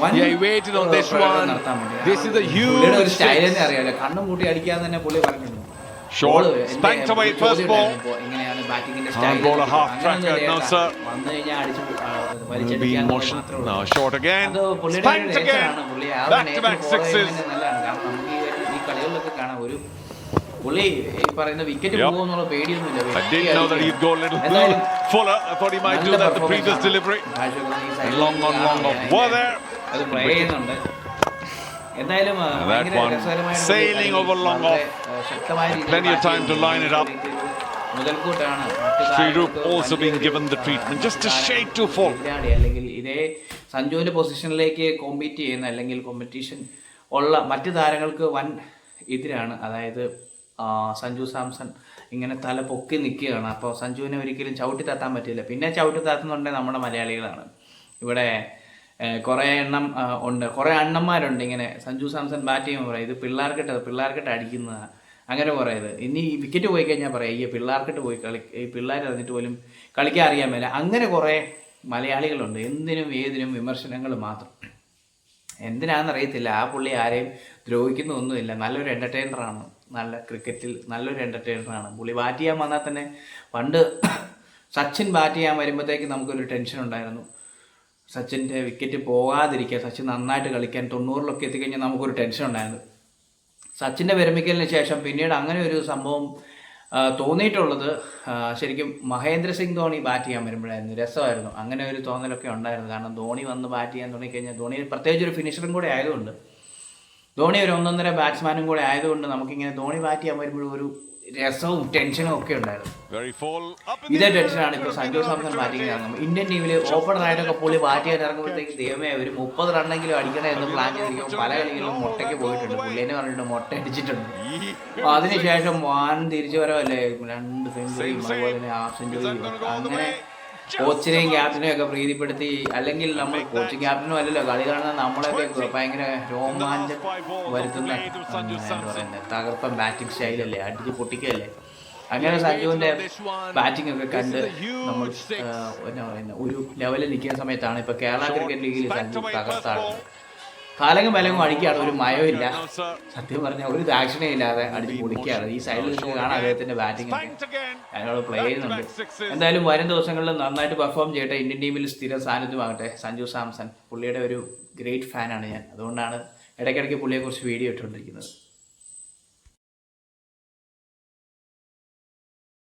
Yeah, he waited on this one. This is a huge അറിയാലോ കണ്ണും കൂട്ടി അടിക്കാതെ തന്നെ പുള്ളി പറഞ്ഞിരുന്നു Short, spanked away first ball. Hard ball, a half tracker, no, sir. be in motion. Now short again. Spanked again. Back to back sixes. പുള്ളി ഈ പറയുന്ന വിക്കറ്റ് പോകുമെന്നുള്ള പേടിയൊന്നുമില്ല fuller. I thought he might do that the previous delivery. And long on, long off. Were there? അത് play ചെയ്യുന്നുണ്ട്. എന്തായാലും ശക്തമായ രീതിയിൽ Plenty of bat time to ചെയ്യുന്നു. line it up. മുതൽക്കൂട്ടാണ്. മറ്റു Srirup also being given the treatment, just a shade too full. അല്ലെങ്കിൽ ഇതേ സഞ്ജുവിന്റെ പൊസിഷനിലേക്ക് കോമ്പീറ്റ് ചെയ്യുന്ന അല്ലെങ്കിൽ കോമ്പറ്റീഷൻ ഉള്ള മറ്റു താരങ്ങൾക്ക് വൻ എതിരാണ്. അതായത് സഞ്ജു സാംസൺ ഇങ്ങനെ തല പൊക്കി നിൽക്കുകയാണ്. അപ്പോൾ സഞ്ജുവിനെ ഒരിക്കലും ചവിട്ടി തട്ടാൻ പറ്റില്ല. പിന്നെ ചവിട്ടി താത്തുന്നുണ്ടെങ്കിൽ നമ്മുടെ മലയാളികളാണ്. ഇവിടെ കുറേ എണ്ണം ഉണ്ട്. കുറേ അണ്ണന്മാരുണ്ട് ഇങ്ങനെ. സഞ്ജു സാംസൺ ബാറ്റ് ചെയ്യുമ്പോൾ പറയാം ഇത് പിള്ളേർക്കിട്ട് പിള്ളേർക്കിട്ട് അടിക്കുന്നതാണ് അങ്ങനെ പറയത് ഇനി വിക്കറ്റ് പോയി കഴിഞ്ഞാൽ പറയാം ഈ പിള്ളേർക്കിട്ട് പോയി കളി ഈ പിള്ളേർ അറിഞ്ഞിട്ട് പോലും കളിക്കാൻ അറിയാൻ മേല. അങ്ങനെ കുറേ മലയാളികളുണ്ട്. എന്തിനും ഏതിനും വിമർശനങ്ങൾ മാത്രം. എന്തിനാണെന്ന് അറിയത്തില്ല ആ പുള്ളി ആരെയും ദ്രോഹിക്കുന്നൊന്നുമില്ല. നല്ലൊരു എന്റർടൈനറാണ് നല്ല ക്രിക്കറ്റിൽ നല്ലൊരു എന്റർടൈനറാണ് പുള്ളി ബാറ്റ് ചെയ്യാൻ വന്നാൽ തന്നെ പണ്ട് സച്ചിൻ ബാറ്റ് ചെയ്യാൻ വരുമ്പോഴത്തേക്ക് നമുക്കൊരു ടെൻഷൻ ഉണ്ടായിരുന്നു. സച്ചിന്റെ വിക്കറ്റ് പോകാതിരിക്കുക സച്ചിൻ നന്നായിട്ട് കളിക്കാൻ തൊണ്ണൂറിലൊക്കെ എത്തിക്കഴിഞ്ഞാൽ നമുക്കൊരു ടെൻഷൻ ഉണ്ടായിരുന്നു. സച്ചിന്റെ വിരമിക്കലിന് ശേഷം പിന്നീട് അങ്ങനെ ഒരു സംഭവം തോന്നിയിട്ടുള്ളത് ശരിക്കും മഹേന്ദ്ര സിംഗ് ധോണി ബാറ്റ് ചെയ്യാൻ വരുമ്പോഴായിരുന്നു. രസമായിരുന്നു. അങ്ങനെ ഒരു തോന്നലൊക്കെ ഉണ്ടായിരുന്നു. കാരണം ധോണി വന്ന് ബാറ്റ് ചെയ്യാൻ തുടങ്ങിക്കഴിഞ്ഞാൽ ധോണി പ്രത്യേകിച്ച് ഒരു ഫിനിഷറും കൂടെ ആയതുകൊണ്ട് ധോണി ഒരു ഒന്നൊന്നര ബാറ്റ്സ്മാനും കൂടെ ആയതുകൊണ്ട് നമുക്കിങ്ങനെ ധോണി ബാറ്റ് ചെയ്യാൻ വരുമ്പോഴും ഒരു രസവും ടെൻഷനും ഒക്കെ ഉണ്ടായിരുന്നു. ഇതേ ടെൻഷനാണ് ഇപ്പോൾ സഞ്ജു സാംസൺ ബാറ്റിംഗ് ഇറങ്ങും ഇന്ത്യൻ ടീമിൽ ഓപ്പണറായിട്ടൊക്കെ പുള്ളി ബാറ്റ് ചെയ്യാൻ ഇറങ്ങുമ്പോഴത്തേക്ക് ദൈവമേ ഒരു മുപ്പത് റണ്ണെങ്കിലും അടിക്കണം എന്ന് പ്ലാൻ ചെയ്തിരിക്കും പല കളികളിലും മുട്ടയ്ക്ക് പോയിട്ടുണ്ട്. പുള്ളിനെ പറഞ്ഞിട്ട് മുട്ട അടിച്ചിട്ടുണ്ട്. അപ്പൊ അതിനുശേഷം വാൻ തിരിച്ചു വരവല്ലേ? രണ്ട് സെഞ്ചുറിയും അതുപോലെ തന്നെ ഹാഫ് സെഞ്ചുറിയും അങ്ങനെ കോച്ചിനെയും ക്യാപ്റ്റനെയും ഒക്കെ പ്രീതിപ്പെടുത്തി അല്ലെങ്കിൽ നമ്മൾ കോച്ചിങ് ക്യാപ്റ്റനും അല്ലല്ലോ കളി കാണുന്ന നമ്മളൊക്കെ ഭയങ്കര രോമാഞ്ചം വരുത്തുന്ന പറയുന്നത് തകർപ്പൻ ബാറ്റിംഗ് സ്റ്റൈലല്ലേ അടിച്ച് പൊട്ടിക്കല്ലേ. അങ്ങനെ സഞ്ജുവിന്റെ ബാറ്റിംഗ് ഒക്കെ കണ്ട് നമ്മൾ എന്നാ പറയുന്നത് ഒരു ലെവലിൽ നിൽക്കുന്ന സമയത്താണ് ഇപ്പൊ കേരള ക്രിക്കറ്റ് ലീഗിൽ സഞ്ജു തകർത്താണ് കാലങ്ങും വലങ്ങും അടിക്കുകയാണ് ഒരു മയമില്ല സത്യം പറഞ്ഞാൽ ഒരു ദാക്ഷിണേ ഇല്ലാതെ അടിച്ച് പൊളിക്കുകയാണ് ഈ സൈഡിൽ നിന്ന് കാണാൻ അദ്ദേഹത്തിന്റെ ബാറ്റിംഗ് അയാളോട് പ്ലേ ചെയ്യുന്നുണ്ട്. എന്തായാലും വരും ദിവസങ്ങളിൽ നന്നായിട്ട് പെർഫോം ചെയ്യട്ടെ. ഇന്ത്യൻ ടീമിൽ സ്ഥിര സാന്നിധ്യമാകട്ടെ സഞ്ജു സാംസൺ പുള്ളിയുടെ ഒരു ഗ്രേറ്റ് ഫാനാണ് ഞാൻ. അതുകൊണ്ടാണ് ഇടയ്ക്കിടയ്ക്ക് പുള്ളിയെക്കുറിച്ച് വീഡിയോ ഇട്ടുകൊണ്ടിരിക്കുന്നത്.